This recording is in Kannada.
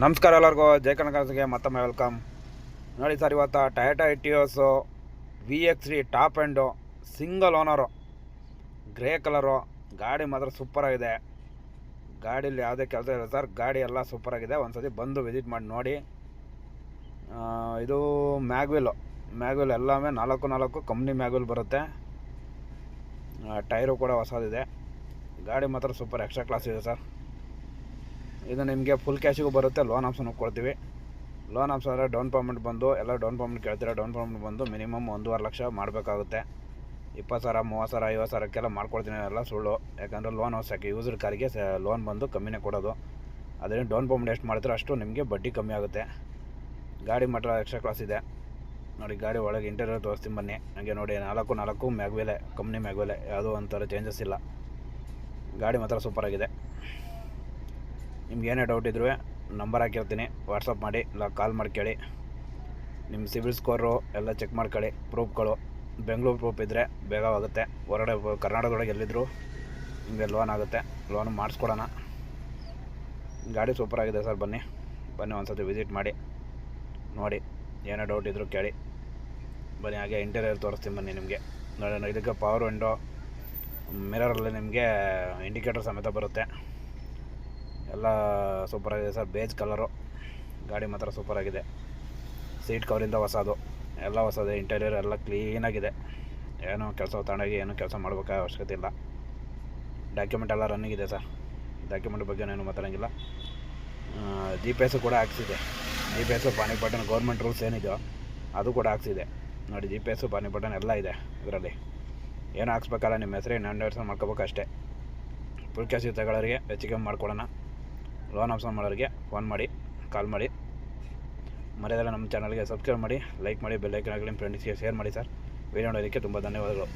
ನಮಸ್ಕಾರ ಎಲ್ಲರಿಗೂ. ಜೈ ಕನಕಗೆ ಮತ್ತೊಮ್ಮೆ ವೆಲ್ಕಮ್. ನೋಡಿ ಸರ್, ಇವತ್ತು Toyota Etios V X three top and single owner grey colour ಗಾಡಿ ಮಾತ್ರ ಸೂಪರಾಗಿದೆ ಗಾಡೀಲಿ ಯಾವುದೇ ಕೆಲಸ ಇಲ್ಲ ಸರ್. ಗಾಡಿ ಎಲ್ಲ ಸೂಪರಾಗಿದೆ ಒಂದು ಸತಿ ಬಂದು ವಿಸಿಟ್ ಮಾಡಿ ನೋಡಿ. ಇದು ಮ್ಯಾಗ್ವಿಲ್ಲು ಮ್ಯಾಗ್ವಿಲ್ ಎಲ್ಲವೇ ನಾಲ್ಕು ನಾಲ್ಕು ಕಂಪ್ನಿ ಮ್ಯಾಗ್ವಿಲ್ ಬರುತ್ತೆ. ಟೈರು ಕೂಡ ಹೊಸದಿದೆ. ಗಾಡಿ ಮಾತ್ರ ಸೂಪರ್ ಎಕ್ಸ್ಟ್ರಾ ಕ್ಲಾಸ್ ಇದೆ ಸರ್. ಇದು ನಿಮಗೆ ಫುಲ್ ಕ್ಯಾಶಿಗೂ ಬರುತ್ತೆ ಲೋನ್ ಆಪ್ಷನ್ ಕೊಡ್ತೀವಿ. ಲೋನ್ ಆಪ್ಷನ್ ಅಂದರೆ ಡೌನ್ ಪೇಮೆಂಟ್ ಬಂದು, ಎಲ್ಲ ಡೌನ್ ಪೇಮೆಂಟ್ ಕೇಳ್ತೀರಾ ಡೌನ್ ಪೇಮೆಂಟ್ ಬಂದು ಮಿನಿಮಮ್ ಒಂದೂವರೆ ಲಕ್ಷ ಮಾಡಬೇಕಾಗುತ್ತೆ. ಇಪ್ಪತ್ತು ಸಾವಿರ, ಮೂವತ್ತು ಸಾವಿರ, ಐವತ್ತು ಸಾವಿರಕ್ಕೆಲ್ಲ ಮಾಡ್ಕೊಡ್ತೀನಿ ಎಲ್ಲ ಸುಳ್ಳು. ಯಾಕಂದರೆ ಲೋನ್ ಹೊಸಕ್ಕೆ ಯೂಸರ್ ಕಾರಿಗೆ ಲೋನ್ ಬಂದು ಕಮ್ಮಿನೇ ಕೊಡೋದು. ಅದರಿಂದ ಡೌನ್ ಪೇಮೆಂಟ್ ಎಷ್ಟು ಮಾಡ್ತೀರೋ ಅಷ್ಟು ನಿಮಗೆ ಬಡ್ಡಿ ಕಮ್ಮಿ ಆಗುತ್ತೆ. ಗಾಡಿ ಮಾತ್ರ ಎಕ್ಸ್ಟ್ರಾ ಕ್ಲಾಸ್ ಇದೆ. ನೋಡಿ, ಗಾಡಿ ಒಳಗೆ ಇಂಟೀರಿಯರ್ ತೋರಿಸ್ತೀನಿ ಬನ್ನಿ. ಹಾಗೆ ನೋಡಿ, ನಾಲ್ಕು ನಾಲ್ಕು ಮ್ಯಾಗ್ವೇಲೆ ಕಂಪ್ನಿ ಮ್ಯಾಗ್ವೇಲೆ, ಯಾವುದೋ ಒಂಥರ ಚೇಂಜಸ್ ಇಲ್ಲ. ಗಾಡಿ ಮಾತ್ರ ಸೂಪರಾಗಿದೆ ನಿಮ್ಗೆ ಏನೇ ಡೌಟ್ ಇದ್ರೂ ನಂಬರ್ ಹಾಕಿರ್ತೀನಿ. ವಾಟ್ಸಪ್ ಮಾಡಿ, ಇಲ್ಲ ಕಾಲ್ ಮಾಡಿ ಕೇಳಿ. ನಿಮ್ಮ ಸಿಬಿಲ್ ಸ್ಕೋರು ಎಲ್ಲ ಚೆಕ್ ಮಾಡ್ಕೊಳ್ಳಿ ಪ್ರೂಫ್ಗಳು ಬೆಂಗಳೂರು ಪ್ರೂಫ್ ಇದ್ದರೆ ಬೇಗವಾಗುತ್ತೆ ಹೊರಗಡೆ ಕರ್ನಾಟಕದೊಳಗೆ ಎಲ್ಲಿದ್ದರೂ ನಿಮಗೆ ಲೋನ್ ಆಗುತ್ತೆ. ಲೋನ್ ಮಾಡಿಸ್ಕೊಡೋಣ. ಗಾಡಿ ಸೂಪರ್ ಆಗಿದೆ ಸರ್, ಬನ್ನಿ. ಬನ್ನಿ ಒಂದು ಸತಿ ವಿಸಿಟ್ ಮಾಡಿ. ನೋಡಿ, ಏನೇ ಡೌಟ್ ಇದ್ದರೂ ಕೇಳಿ. ಬನ್ನಿ, ಹಾಗೆ ಇಂಟೀರಿಯರ್ ತೋರಿಸ್ತೀನಿ ಬನ್ನಿ ನಿಮಗೆ. ಇದಕ್ಕೆ ಪವರ್ ವಿಂಡೋ ಮಿರರಲ್ಲಿ ನಿಮಗೆ ಇಂಡಿಕೇಟರ್ ಸಮೇತ ಬರುತ್ತೆ. ಎಲ್ಲ ಸೂಪರಾಗಿದೆ ಸರ್. ಬೇಜ್ ಕಲರು ಗಾಡಿ ಮಾತ್ರ ಸೂಪರಾಗಿದೆ ಸೀಟ್ ಕವರಿಂದ ಹೊಸದು. ಎಲ್ಲ ಹೊಸದೇ. ಇಂಟೀರಿಯರ್ ಎಲ್ಲ ಕ್ಲೀನಾಗಿದೆ ಏನೋ ಕೆಲಸ ತಗೊಂಡೋಗಿ ಏನೂ ಕೆಲಸ ಮಾಡಬೇಕಾದ ಅವಶ್ಯಕತೆ ಇಲ್ಲ. ಡಾಕ್ಯುಮೆಂಟ್ ಎಲ್ಲ ರನ್ನಿಂಗ್ ಇದೆ ಸರ್. ಡಾಕ್ಯುಮೆಂಟ್ ಬಗ್ಗೆ ಏನು ಮಾತಾಡೋಂಗಿಲ್ಲ. ಜಿ ಪಿ ಎಸ್ಸು ಕೂಡ ಹಾಕ್ಸಿದೆ. G P S panic button government rules ಏನಿದೆಯೋ ಅದು ಕೂಡ ಹಾಕ್ಸಿದೆ. ನೋಡಿ G P S panic button ಎಲ್ಲ ಇದೆ ಇದರಲ್ಲಿ. ಏನು ಹಾಕ್ಸ್ಬೇಕಲ್ಲ, ನಿಮ್ಮ ಹೆಸರು, ಇನ್ನೊಂದು ಡೇಟ್ಸ್ ಮಾಡ್ಕೋಬೇಕು ಅಷ್ಟೇ ಫುಲ್ ಕ್ಯಾಶ್ ತಗೊಳ್ಳೋರಿಗೆ ಹೆಚ್ಚಿಗೆ ಮಾಡ್ಕೊಡೋಣ. ಲೋನ್ ಆಪ್ಷನ್ ಮಾಡೋರಿಗೆ ಫೋನ್ ಮಾಡಿ ಕಾಲ್ ಮಾಡಿ. ಮರ್ಯಾದೆಲ್ಲ ನಮ್ಮ ಚಾನಲ್ಗೆ ಸಬ್ಸ್ಕ್ರೈಬ್ ಮಾಡಿ ಲೈಕ್ ಮಾಡಿ ಬೆಲ್ಲೈಕನ್ ಆಗಲಿ ಫ್ರೆಂಡ್ಸ್ಗೆ ಶೇರ್ ಮಾಡಿ ಸರ್ ವೀಡಿಯೋ ನೋಡೋದಕ್ಕೆ ತುಂಬ ಧನ್ಯವಾದಗಳು.